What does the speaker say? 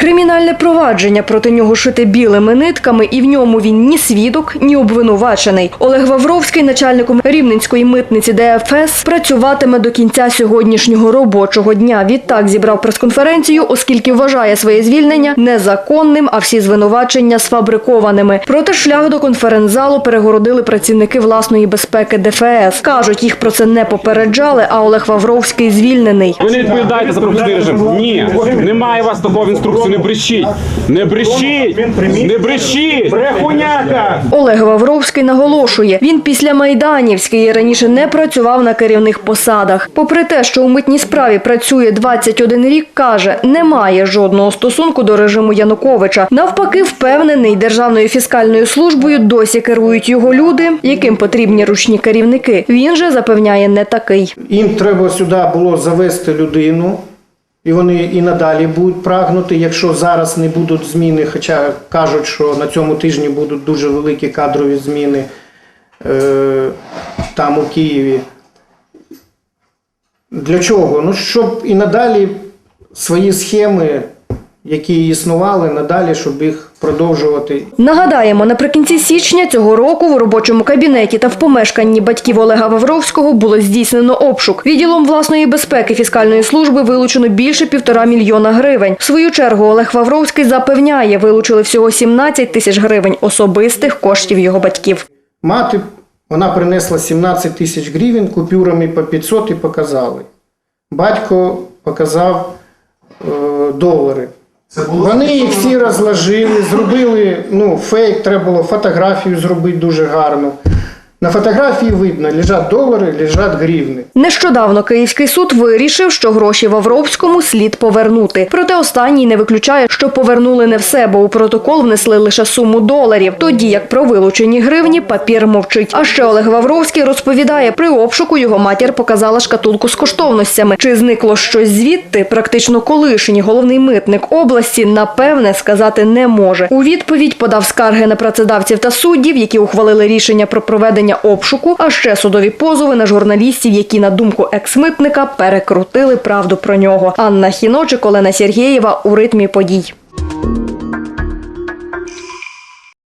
Кримінальне провадження проти нього шите білими нитками, і в ньому він ні свідок, ні обвинувачений. Олег Вавровський, начальником рівненської митниці ДФС, працюватиме до кінця сьогоднішнього робочого дня. Відтак зібрав прес-конференцію, оскільки вважає своє звільнення незаконним, а всі звинувачення сфабрикованими. Проте шлях до конференц-залу перегородили працівники власної безпеки ДФС. кажуть, їх про це не попереджали. А Олег Вавровський звільнений. Ви не відповідаєте за режим. Ні, немає у вас такого в інструкції. Не брешіть. Не брешіть! Не брешіть! Брехуняка! Олег Вавровський наголошує, він після Майданівської раніше не працював на керівних посадах. Попри те, що у митній справі працює 21 рік, каже, немає жодного стосунку до режиму Януковича. Навпаки, впевнений, державною фіскальною службою досі керують його люди, яким потрібні ручні керівники. Він же запевняє не такий. Їм треба сюди було завести людину, і вони і надалі будуть прагнути, якщо зараз не будуть зміни, хоча кажуть, що на цьому тижні будуть дуже великі кадрові зміни е, там у Києві. Для чого? Ну, щоб і надалі свої схеми, які існували, надалі, щоб їх продовжувати Нагадаємо, наприкінці січня цього року в робочому кабінеті та в помешканні батьків Олега Вавровського було здійснено обшук. Відділом власної безпеки фіскальної служби вилучено більше півтора мільйона гривень. В свою чергу Олег Вавровський запевняє, вилучили всього 17 тисяч гривень особистих коштів його батьків. Мати вона принесла 17 тисяч гривень купюрами по 500 і показали. Батько показав е, долари. Вони їх всі розложили, зробили ну, фейк, треба було фотографію зробити дуже гарну. На фотографії видно, лежать долари, лежать гривни. Нещодавно Київський суд вирішив, що гроші Вавровському слід повернути. Проте останній не виключає, що повернули не все, бо у протокол внесли лише суму доларів. Тоді як про вилучені гривні папір мовчить. А ще Олег Вавровський розповідає, при обшуку його матір показала шкатулку з коштовностями. Чи зникло щось звідти? Практично колишній головний митник області напевне сказати не може. У відповідь подав скарги на працедавців та суддів, які ухвалили рішення про проведення обшуку, а ще судові позови на журналістів, які на думку екс-митника перекрутили правду про нього. Анна Хіночик, Олена Сергєєва у ритмі подій.